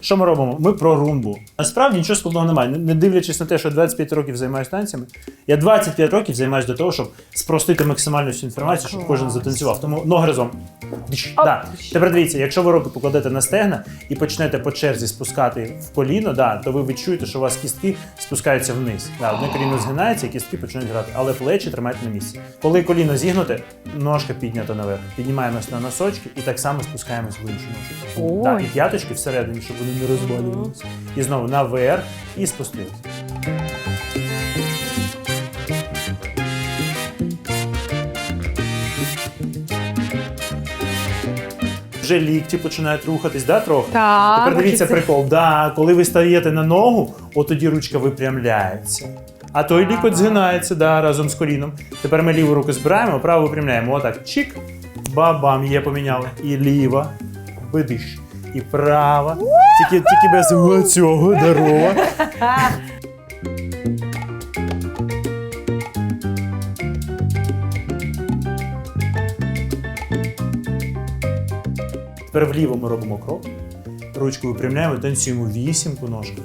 Що ми робимо? Ми про румбу. Насправді нічого складного немає. Не- дивлячись на те, що 25 років займаюся танцями, я 25 років займаюся для того, щоб спростити максимально всю інформацію, щоб кожен затанцював. Тому ноги разом. Да. Тепер дивіться, якщо ви руки покладете на стегна і почнете по черзі спускати в коліно, да, то ви відчуєте, що у вас кістки спускаються вниз. Да, одне коліно згинається, і кістки починають грати, але плечі тримайте на місці. Коли коліно зігнуте, ножка піднята наверх. Піднімаємось на носочки і так само спускаємось в іншу ножку. Так, і п'яточки всередині, щоб вони не розвалювалися. І знову наверх і спустились. Вже лікті починають рухатись, да, трохи? Так. Тепер дивіться хочеться. прикол. Да, коли ви стаєте на ногу, от тоді ручка випрямляється. А той лікоть згинається да, разом з коліном. Тепер ми ліву руку збираємо, праву випрямляємо. Отак. Чик. Ба-бам, є поміняли. І ліва. Видиш. І права. Тільки, тільки без цього здорово. Тепер вліво ми робимо крок. Ручку випрямляємо, танцюємо вісімку ножку.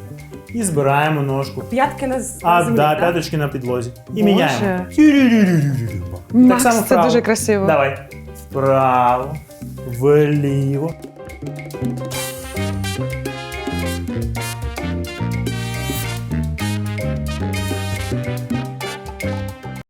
І збираємо ножку. П'ятки на, з- на А, землі, да, так? п'яточки на підлозі. І Боже. міняємо. Макс, це вправо. дуже красиво. Давай. Вправо, вліво.